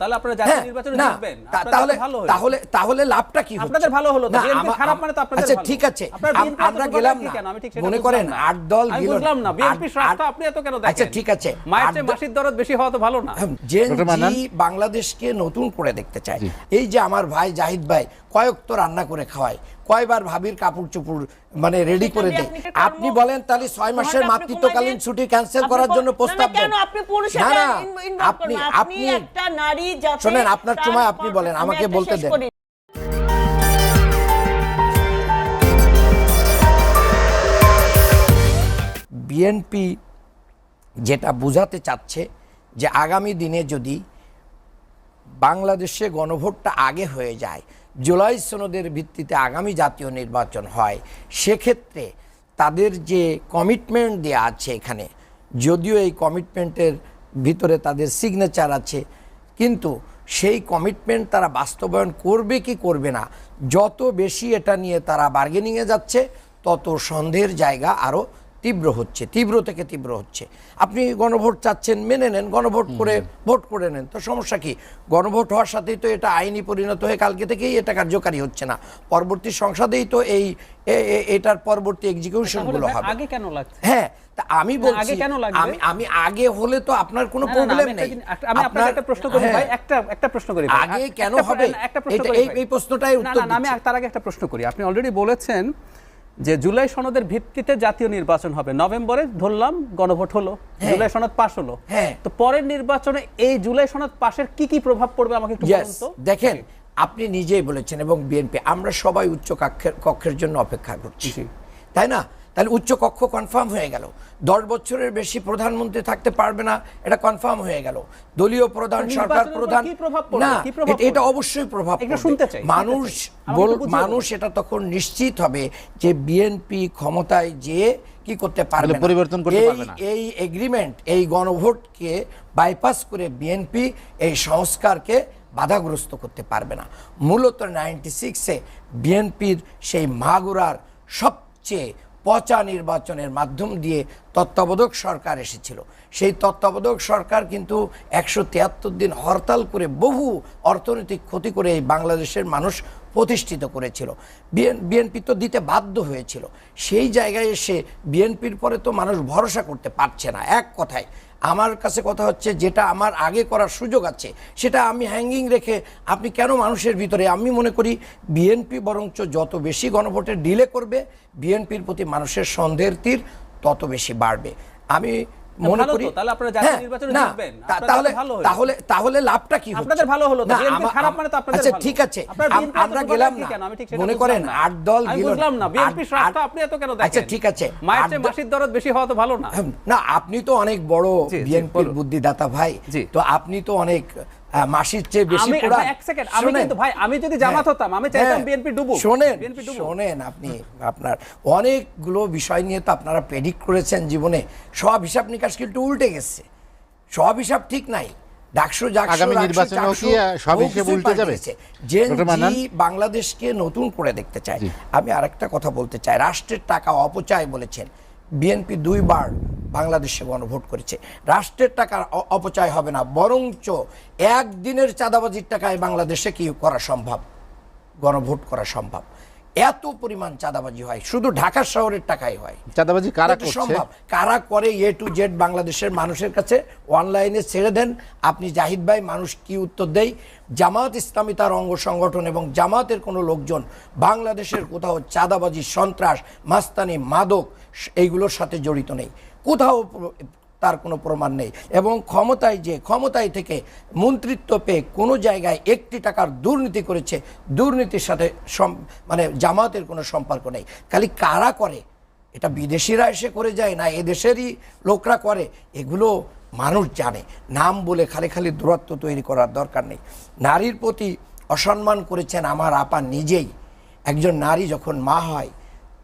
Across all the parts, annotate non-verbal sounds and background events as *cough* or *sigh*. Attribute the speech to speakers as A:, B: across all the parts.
A: তাহলে আপনারা জাতীয়
B: হ্যাঁ,
A: নির্বাচনে জিতবেন
B: তাহলে। তাহলে তাহলে লাভটা কি হচ্ছে?
A: আপনাদের ভালো হলো
B: না,
A: খারাপ মানে তো আপনাদের
B: আচ্ছা ঠিক আছে। আমরা গেলাম না
A: আমি ঠিক
B: মনে করেন আট দল গেল।
A: বুঝলাম না বিএনপি
B: স্বার্থ
A: আপনি এত কেন দেখেন?
B: আচ্ছা ঠিক আছে।
A: মায়ের চেয়ে মাসির দরদ বেশি হওয়া তো ভালো না?
B: জি বাংলাদেশকে নতুন করে দেখতে চায়। এই যে আমার ভাই জাহিদ ভাই কয়েক তো রান্না করে খাওয়ায়। কয়বার ভাবির কাপড় চুপুর মানে রেডি করে
C: দেয়। আপনি
B: বলেন তাহলে ছয় মাসের মাতৃত্বকালীন ছুটি ক্যান্সেল করার জন্য প্রস্তাব দেন। না না আপনি আপনি
C: একটা নারী যাতে
B: শোনেন, আপনার সময় আপনি বলেন, আমাকে বলতে দেন। বিএনপি যেটা বোঝাতে চাচ্ছে যে আগামী দিনে যদি বাংলাদেশে গণভোটটা আগে হয়ে যায় জুলাই সনদের ভিত্তিতে আগামী জাতীয় নির্বাচন হয়, সেক্ষেত্রে তাদের যে কমিটমেন্ট দেওয়া আছে এখানে, যদিও এই কমিটমেন্টের ভিতরে তাদের সিগনেচার আছে, কিন্তু সেই কমিটমেন্ট তারা বাস্তবায়ন করবে কি করবে না, যত বেশি এটা নিয়ে তারা বার্গেনিংয়ে যাচ্ছে, তত সন্দেহের জায়গা আরও তীব্র হচ্ছে তীব্র থেকে তীব্র হচ্ছে। আপনি গণভোট চাচ্ছেন মেনে নেন গণভোট করে ভোট করে নেন। তো সমস্যা কি? গণভোট হওয়ার সাথেই তো এটা আইনি পরিণত হয়ে কালকে থেকেই এটা কার্যকারী হচ্ছে না। পরবর্তী সংসদেই তো এই এটার পরবর্তী
A: এক্সিকিউশনগুলো
B: হবে।
A: আগে কেন লাগছে?
B: হ্যাঁ তা আমি বলছি
A: কেন
B: আমি আমি আগে হলে তো আপনার কোনো প্রবলেম নেই।
A: আমি আপনাকে একটা প্রশ্ন করি
B: হ্যাঁ,
A: ভাই একটা একটা প্রশ্ন করি
B: আগে কেন হবে?
A: একটা প্রশ্ন করি
B: এই- প্রশ্নটাই উত্তর
A: না, না, আমি তার আগে একটা প্রশ্ন করি। আপনি অলরেডি বলেছেন যে জুলাই সনদের ভিত্তিতে জাতীয় নির্বাচন হবে। নভেম্বরে ধরলাম গণভোট হলো জুলাই সনদ পাশ হলো।
B: হ্যাঁ।
A: তো পরের নির্বাচনে এই জুলাই সনদ পাশের কি কি প্রভাব পড়বে আমাকে একটু
B: দেখেন আপনি নিজেই বলেছেন এবং বিএনপি আমরা সবাই উচ্চ কক্ষের কক্ষের জন্য অপেক্ষা করছি। তাই না? তাহলে উচ্চ কক্ষ কনফার্ম হয়ে গেল। দশ বছরের বেশি প্রধানমন্ত্রী থাকতে পারবে না এটা কনফার্ম হয়ে গেল। দলীয় প্রধান সরকার প্রধান
A: কি প্রভাব পড়বে?
B: না এটা- এটা অবশ্যই প্রভাব
A: শুনতে চাই,
B: মানুষ মানুষ এটা তখন নিশ্চিত হবে যে বিএনপি ক্ষমতায় যে কি করতে পারবে
D: পরিবর্তন করতে
B: এই-
D: পারবে না।
B: এই এগ্রিমেন্ট এই গণভোটকে বাইপাস করে বিএনপি এই সংস্কারকে বাধাগ্রস্ত করতে পারবে না। মূলত নাইনটি সিক্সে বিএনপির সেই মাগুরার সবচেয়ে পচা নির্বাচনের মাধ্যম দিয়ে তত্ত্বাবধায়ক সরকার এসেছিল। সেই তত্ত্বাবধায়ক সরকার কিন্তু একশো তিয়াত্তর দিন হরতাল করে বহু অর্থনৈতিক ক্ষতি করে এই বাংলাদেশের মানুষ প্রতিষ্ঠিত করেছিল। বিএনপি তো দিতে বাধ্য হয়েছিল। সেই জায়গায় এসে বিএনপির পরে তো মানুষ ভরসা করতে পারছে না। এক কথায় আমার কাছে কথা হচ্ছে যেটা আমার আগে করার সুযোগ আছে, সেটা আমি হ্যাঙ্গিং রেখে আপনি কেন মানুষের ভিতরে, আমি মনে করি বিএনপি বরঞ্চ যত বেশি গণভোটে ডিলে করবে বিএনপির প্রতি মানুষের সন্দেহের তীর তত বেশি বাড়বে। আমি মনে করি
A: তাহলে আপনারা জাতীয়
B: হ্যাঁ,
A: নির্বাচনে জিতবেন।
B: তাহলে। তাহলে তাহলে লাভটা কি?
A: আপনাদের ভালো হলো
B: না,
A: খারাপ মানে তো আপনাদের
B: আচ্ছা ঠিক আছে। আম- আমরা গেলাম না।
A: আমি
B: মনে করেন আট দল
A: আমি
B: গেল
A: বুঝলাম না বিএনপি
B: স্বার্থ
A: রাস্তা আপনি এত কেন দেখেন?
B: আচ্ছা ঠিক আছে।
A: মায়ের চেয়ে মাসির দরদ বেশি হওয়া তো ভালো না।
B: না আপনি তো অনেক বড় বিএনপির বুদ্ধিদাতা ভাই। তো আপনি তো অনেক মাসির চেয়ে বেশি
A: আমি
B: পোড়া
A: এক সেকেন্ড আমি কিন্তু ভাই আমি যদি জামাত হতাম আমি চাইতাম বিএনপি ডুবুক
B: হ্যাঁ। শোনেন
A: বিএনপি ডুবুক
B: শোনেন আপনি আপনার অনেকগুলো বিষয় নিয়ে তো আপনারা প্রেডিক্ট করেছেন জীবনে সব হিসাব নিকাশ কিন্তু উল্টে গেছে সব হিসাব ঠিক নাই ডাকসু জাকসু
D: আগামী
B: রাকসু,
D: নির্বাচনেও কি, সব হিসেব উল্টে যাবে?
B: গেছে। Gen
D: doctor Mannan?
B: জি বাংলাদেশকে নতুন করে দেখতে চায়। আমি আরেকটা কথা বলতে চাই রাষ্ট্রের টাকা অপচয় বলেছেন বিএনপি দুইবার বাংলাদেশে গণভোট করেছে। রাষ্ট্রের টাকা অ- অপচয় হবে না বরঞ্চ একদিনের চাঁদাবাজির টাকায় বাংলাদেশে কি করা সম্ভব? গণভোট করা সম্ভব। এত পরিমাণ চাঁদাবাজি হয় শুধু ঢাকা শহরের টাকাই হয়।
D: চাঁদাবাজি কারা
B: সম্ভব। কারা করে এ টু জেড বাংলাদেশের মানুষের কাছে? অনলাইনে ছেড়ে দেন। আপনি জাহিদ ভাই মানুষ কি উত্তর দেয়? জামাত ইসলামী তার অঙ্গ সংগঠন এবং জামাতের কোনো লোকজন বাংলাদেশের কোথাও চাঁদাবাজি সন্ত্রাস মাস্তানি মাদক এইগুলোর সাথে জড়িত নেই। কোথাও তার কোনো প্রমাণ নেই। এবং ক্ষমতায় যে, ক্ষমতায় থেকে মন্ত্রিত্ব পেয়ে কোনো জায়গায় একটি টাকার দুর্নীতি করেছে, দুর্নীতির সাথে মানে জামাতের কোনো সম্পর্ক নেই। খালি কারা করে? এটা বিদেশিরা এসে করে যায় না এদেশেরই লোকরা করে। এগুলো মানুষ জানে। নাম বলে খালি খালি দূরত্ব তৈরি করার দরকার নেই। নারীর প্রতি অসম্মান করেছেন আমার আপা নিজেই। একজন নারী যখন মা হয়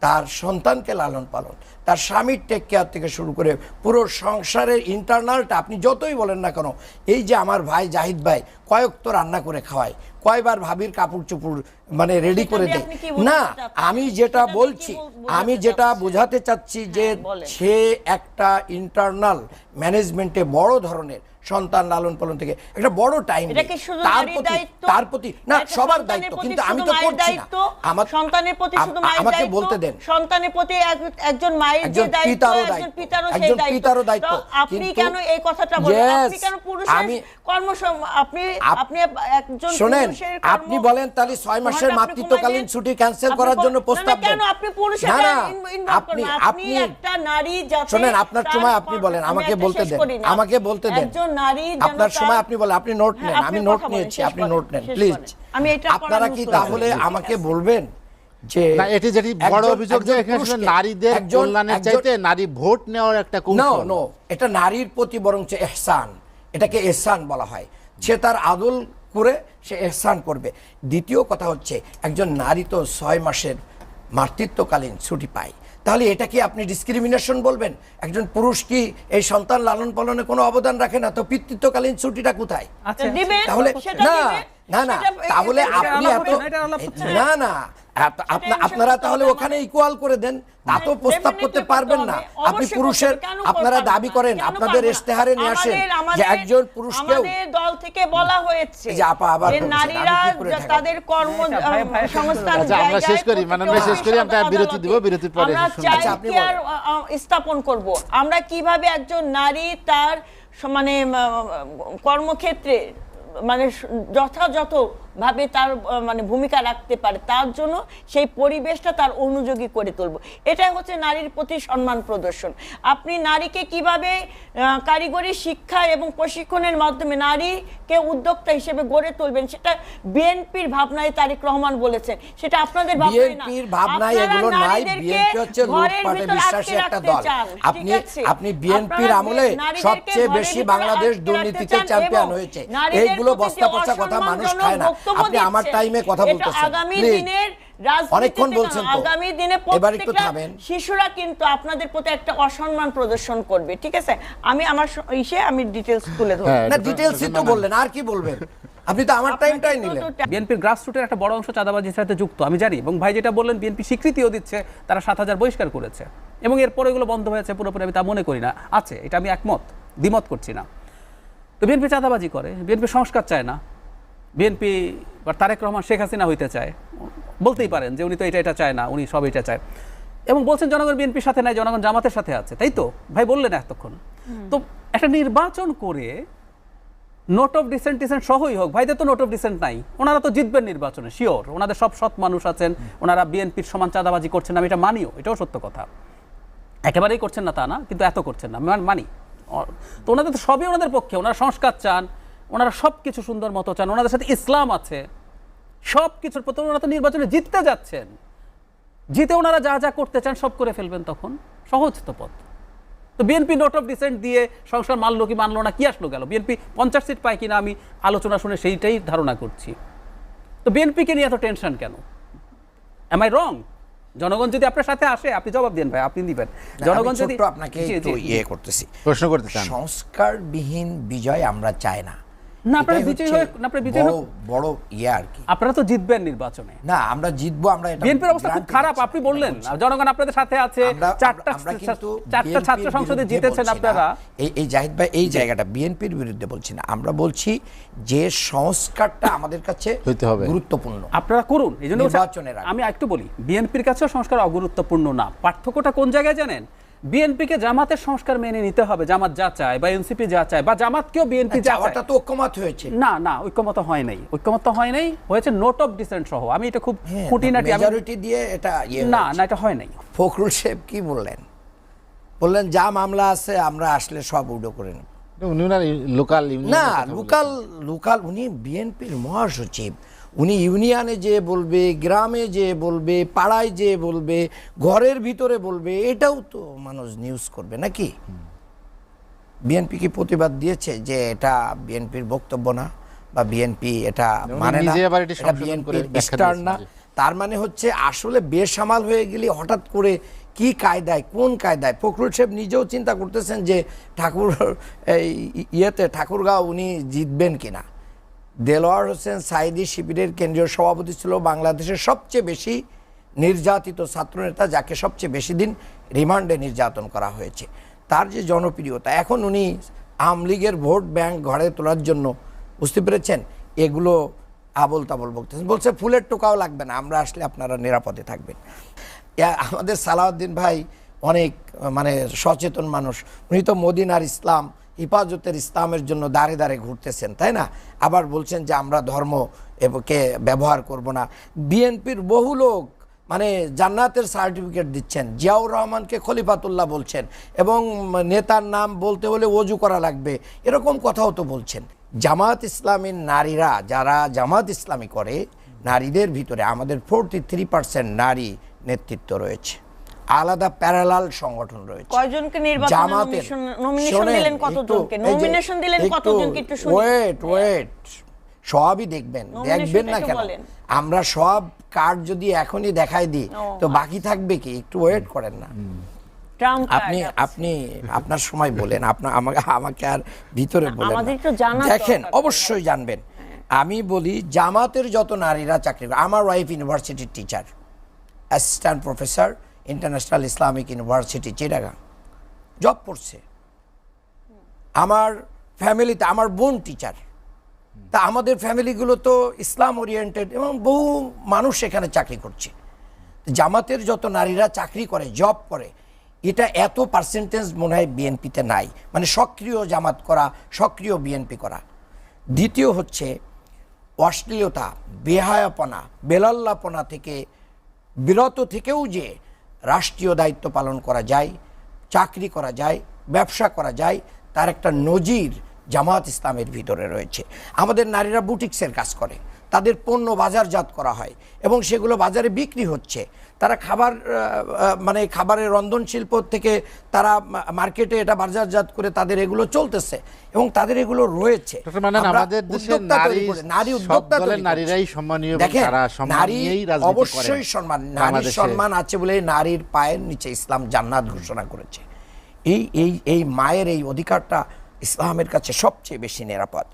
B: তার সন্তানকে লালন পালন তার স্বামীর টেক কেয়ার থেকে শুরু করে পুরো সংসারের ইন্টারনালটা আপনি যতই বলেন না কেন এই যে আমার ভাই জাহিদ ভাই কয়েক তো রান্না করে খাওয়ায় কয়বার ভাবির কাপড় চুপুর মানে রেডি করে
C: দেয়।
B: না আমি যেটা বলছি আমি যেটা বোঝাতে চাচ্ছি যে
C: হ্যাঁ,
B: সে একটা ইন্টারনাল ম্যানেজমেন্টে বড় ধরনের সন্তান লালন পালন থেকে। একটা বড় টাইম তার প্রতি তার প্রতি না সবার দায়িত্ব কিন্তু আমি তো করছি না। আমার
C: সন্তানের প্রতি শুধু মায়ের
B: আমাকে বলতে দেন।
C: সন্তানের প্রতি একজন মায়ের যে দায়িত্ব একজন পিতারও সেই দায়িত্ব।
B: পিতারও দায়িত্ব।
C: আপনি কেন এই কথাটা বলেন? আপনি কেন পুরুষের
B: আমি-
C: কর্মসম আপনি আপনি একজন
B: শোনেন
C: কর্ম-
B: আপনি বলেন তাহলে ছয় মাসের মাতৃত্বকালীন ছুটি ক্যান্সেল করার জন্য প্রস্তাব দেন।
C: কেন আপনি পুরুষের
B: না না আপনি
C: আপনি
B: আপনি
C: একটা নারী যাতে
B: শোনেন আপনার সময় আপনি বলেন আমাকে বলতে দেন। আমাকে বলতে দেন।
C: একজন নারী
B: আপনার সময় আপনি বলেন আপনি নোট
C: হ্যাঁ,
B: নেন আমি নোট নিয়েছি আপনি নোট নেন প্লিজ
C: আমি এটা
B: আপনারা কি তাহলে আমাকে বলবেন যে
D: না এটি যেটি বড় অভিযোগ যে এখানে নারীদের কল্যাণের চাইতে নারী ভোট নেওয়ার একটা কৌশল।
B: নো এটা নারীর প্রতি বরঞ্চ এহসান। এটাকে এহসান বলা হয়। সে তার আদল করে সে এহসান করবে। দ্বিতীয় কথা হচ্ছে একজন নারী তো ছয় মাসের মাতৃত্বকালীন ছুটি পায়। তাহলে এটা কি আপনি ডিসক্রিমিনেশন বলবেন? একজন পুরুষ কি এই সন্তান লালন পালনে কোনো অবদান রাখে না? তো পিতৃত্বকালীন ছুটিটা কোথায়?
A: আচ্ছা
B: তাহলে না না না তাহলে আপনি এত
A: না,
B: না। আপনারা তাহলে ওখানে ইকুয়াল করে দেন। তা তো প্রস্তাব করতে পারবেন না। আপনি পুরুষের আপনারা দাবি করেন আপনাদের ইশতেহারে নিয়ে আসেন যে একজন পুরুষকেও
C: আমাদের দল থেকে বলা হয়েছে
B: যে আপা আবার
C: যে নারীরা? তাদের কর্ম
A: করুন।
C: সংস্থান
D: আচ্ছা, আমরা শেষ করি, মানে আমরা শেষ করি, আমরা বিরতি দিব, বিরতির পরে
C: আমরা চাই
B: আচ্ছা, আপনি
C: স্থাপন করব? আমরা কীভাবে একজন নারী তার মানে কর্মক্ষেত্রে মানে যথাযথ ভাবে তার মানে ভূমিকা রাখতে পারে তার জন্য সেই পরিবেশটা তার অনুযোগী করে তুলব। এটাই হচ্ছে নারীর প্রতি সম্মান প্রদর্শন। আপনি নারীকে কীভাবে কারিগরি শিক্ষা এবং প্রশিক্ষণের মাধ্যমে নারীকে উদ্যোক্তা হিসেবে গড়ে তুলবেন সেটা বিএনপির ভাবনায় তারিক রহমান বলেছেন। সেটা আপনাদের ভাবনায়
B: বিএনপির ভাবনায় এগুলো নাই। বিএনপি হচ্ছে লুটপাটে বিশ্বাসী একটা দল। আপনি আপনি বিএনপির আমলে সবচেয়ে বেশি বাংলাদেশ দুর্নীতিতে চ্যাম্পিয়ন হয়েছে। এইগুলো বস্তা পচা কথা মানুষ খায় না।
C: বক্তব্য
B: আপনি আমার টাইমে কথা বলতেছেন।
C: আগামী দিনের
B: অনেকক্ষণ বলছেন
C: আগামী দিনে প্রত্যেকটা শিশুরা কিন্তু আপনাদের প্রতি একটা অসম্মান প্রদর্শন করবে ঠিক আছে? আমি আমার ইসে আমি ডিটেলস তুলে ধরবো।
D: হ্যাঁ,
B: না
D: এটা তো
B: বললেন আর কি বলবেন? আপনি তো আমার টাইমটাই নিলেন।
A: বিএনপির গ্রাসরুটের একটা বড় অংশ চাঁদাবাজির সাথে যুক্ত আমি জানি। এবং ভাই যেটা বললেন বিএনপি স্বীকৃতিও দিচ্ছে তারা সাত হাজার বহিষ্কার করেছে। এবং এরপরে এগুলো বন্ধ হয়েছে পুরোপুরি আমি তা মনে করি না। আছে এটা আমি একমত দ্বিমত করছি না। তো বিএনপি চাঁদাবাজি করে বিএনপি সংস্কার চায় না। বিএনপি বা তারেক রহমান শেখ হাসিনা হইতে চায়। বলতেই পারেন যে উনি তো এটা এটা চায় না উনি সব এটা চায়। এবং বলছেন জনগণ বিএনপির সাথে নাই জনগণ জামাতের সাথে আছে তাই তো? ভাই বললেন এতক্ষণ। তো একটা নির্বাচন করে নোট অফ ডিসেন্ট ডিসেন্ট সহই হোক ভাইদের তো নোট অফ ডিসেন্ট নাই। ওনারা তো জিতবেন নির্বাচনে শিওর ওনাদের সব সৎ মানুষ আছেন ওনারা বিএনপির সমান চাঁদাবাজি করছেন আমি এটা মানিও এটাও সত্য কথা। একেবারেই করছেন না তা না কিন্তু এত করছেন না মানি তো ওনাদের তো সবই ওনাদের পক্ষে ওনারা সংস্কার চান ওনারা সব কিছু সুন্দর মতো চান ওনাদের সাথে ইসলাম আছে। সব কিছুর প্রতি ওনারা তো নির্বাচনে জিততে যাচ্ছেন। জিতে ওনারা যা যা করতে চান সব করে ফেলবেন তখন। সহজ তো পথ। তো বিএনপি নোট অফ ডিসেন্ট দিয়ে সংসার মানলো কি মানলো না কি আসলো গেল? বিএনপি পঞ্চাশ সিট পায় কিনা আমি আলোচনা শুনে সেইটাই ধারণা করছি। তো বিএনপিকে নিয়ে এত টেনশন কেন? এম আই রং জনগণ যদি আপনার সাথে আসে আপনি জবাব দেন ভাই আপনি দিবেন। জনগণ যদি
B: আপনাকে। ইয়ে করতেছি।
D: প্রশ্ন করতে চান।
B: সংস্কারবিহীন বিজয় আমরা চাই না।
A: না, আপনারা বিজয়ী
B: হচ্ছে
A: না, আপনারা বিজয়ী
B: বড় বড় ইয়ে আর কি?
A: আপনারা তো জিতবেন নির্বাচনে।
B: না আমরা জিতবো আমরা এটা
A: বিএনপির অবস্থা খুব খারাপ আপনি বললেন। জনগণ আপনাদের সাথে আছে চারটা চারটা ছাত্র সংসদে জিতেছেন
B: বলছি
A: আপনারা।
B: এই এই জাহিদ ভাই এই জায়গাটা বিএনপির বিরুদ্ধে বলছি না। আমরা বলছি যে সংস্কারটা আমাদের কাছে *coughs*
D: হইতে হবে।
B: গুরুত্বপূর্ণ।
A: আপনারা করুন এই জন্য বলছি-
B: নির্বাচনের
A: আমি একটু বলি বিএনপির কাছেও সংস্কার অগুরুত্বপূর্ণ না। পার্থক্যটা কোন জায়গায় জানেন? বিএনপিকে জামাতের সংস্কার মেনে নিতে হবে জামাত যা চায় বা এনসিপি যা চায় বা জামাতকেও বিএনপি যা
B: যাওয়াটা
A: চায়।
B: তো ঐক্যমত হয়েছে।
A: না না ঐক্যমত হয় নাই। ঐক্যমত হয় নাই হয়েছে নোট অফ ডিসেন্ট সহ। আমি এটা খুব
B: হ্যাঁ,
A: খুঁটিনাটি আমি-
B: মেজরিটি দিয়ে এটা ইয়ে
A: না না এটা হয় নাই।
B: ফখরুল সাহেব কি বললেন? বললেন যা মামলা আছে আমরা আসলে সব উডো করে নেব।
D: উনি লোকাল
B: না লোকাল লোকাল উনি বিএনপির মহাসচিব। উনি ইউনিয়নে যে বলবে গ্রামে যে বলবে পাড়ায় যে বলবে ঘরের ভিতরে বলবে এটাও তো মানুষ নিউজ করবে নাকি? বিএনপি কি প্রতিবাদ দিয়েছে যে এটা বিএনপির বক্তব্য না বা বিএনপি এটা মানে না? বিএনপির স্টার তার মানে হচ্ছে আসলে বেসামাল হয়ে গেলে হঠাৎ করে কি কায়দায় কোন কায়দায়? ফখরুল সাহেব নিজেও চিন্তা করতেছেন যে ঠাকুর এই ইয়েতে ঠাকুরগাঁও উনি জিতবেন কিনা। দেলোয়ার হোসেন সাইদি শিবিরের কেন্দ্রীয় সভাপতি ছিল বাংলাদেশের সবচেয়ে বেশি নির্যাতিত ছাত্রনেতা, যাকে সবচেয়ে বেশি দিন রিমান্ডে নির্যাতন করা হয়েছে। তার যে জনপ্রিয়তা, এখন উনি আমলিগের ভোট ব্যাংক ঘরে তোলার জন্য বুঝতে পেরেছেন? এগুলো আবল তাবল বলতেছেন বলছে, ফুলের টোকাও লাগবে না, আমরা আসলে আপনারা নিরাপদে থাকবেন। আমাদের সালাউদ্দিন ভাই অনেক মানে সচেতন মানুষ। উনি তো মদিনার ইসলাম হিফাজতের ইসলামের জন্য দাঁড়ে দাঁড়ে ঘুরতেছেন, তাই না? আবার বলছেন যে আমরা ধর্ম কে ব্যবহার করব না। বিএনপির বহু লোক মানে জান্নাতের সার্টিফিকেট দিচ্ছেন, জিয়াউর রহমানকে খলিফাতুল্লাহ বলছেন এবং নেতার নাম বলতে হলে অজু করা লাগবে, এরকম কথাও তো বলছেন। জামাত ইসলামীর নারীরা যারা জামাত ইসলামী করে, নারীদের ভিতরে আমাদের ফোরটি থ্রি পার্সেন্ট নারী নেতৃত্ব রয়েছে। আলাদা প্যারালাল সংগঠন রয়েছে।
C: কয়জনকে নির্বাচনে
B: শোনেন,
C: দিলেন কতজনকে? nomination দিলেন কতজনকে একটু শুনি।
B: ওয়েট ওয়েট সবই দেখবেন দেখবেন না কেন? আমরা সব কার্ড যদি এখনই দেখাই দিই তো বাকি থাকবে কি? একটু ওয়েট করেন না। আপনি আপনি আপনার সময় বলেন আপনার আমাকে আমাকে আর ভিতরে বলেন দেখেন অবশ্যই জানবেন। আমি বলি জামাতের যত নারীরা চাকরি করে আমার ওয়াইফ ইউনিভার্সিটির teacher assistant professor international islamic university Chittagong job করছে। আমার ফ্যামিলিতে আমার বোন টিচার তা আমাদের ফ্যামিলিগুলো তো ইসলাম ওরিয়েন্টেড এবং বহু মানুষ এখানে চাকরি করছে। জামাতের যত নারীরা চাকরি করে জব করে, এটা এত পার্সেন্টেজ মনে হয় বিএনপিতে নাই। মানে সক্রিয় জামাত করা, সক্রিয় বিএনপি করা। দ্বিতীয় হচ্ছে, অশ্লীলতা, বেহায়াপনা, বেলাল্লাপনা থেকে, বিরত থেকেও যে রাষ্ট্রীয় দায়িত্ব পালন করা যায়, চাকরি করা যায়, ব্যবসা করা যায়, তার একটা নজির জামাত ইসলামের ভিতরে রয়েছে। আমাদের নারীরা বুটিক্সের কাজ করে। তাদের পণ্য বাজারজাত করা হয় এবং সেগুলো বাজারে বিক্রি হচ্ছে। তারা খাবার মানে খাবারের রন্ধন শিল্প থেকে তারা মার্কেটে এটা বাজারজাত করে তাদের এগুলো চলতেছে এবং তাদের এগুলো রয়েছে।
D: নারী-
B: উদ্যোক্তা।
D: নারীরাই সম্মানীয়
B: দেখেন, নারী
D: করেন
B: অবশ্যই সম্মান নারীর সম্মান আছে বলে নারীর পায়ের নিচে ইসলাম জান্নাত ঘোষণা করেছে। এই এই এই মায়ের এই অধিকারটা ইসলামের কাছে সবচেয়ে বেশি নিরাপদ।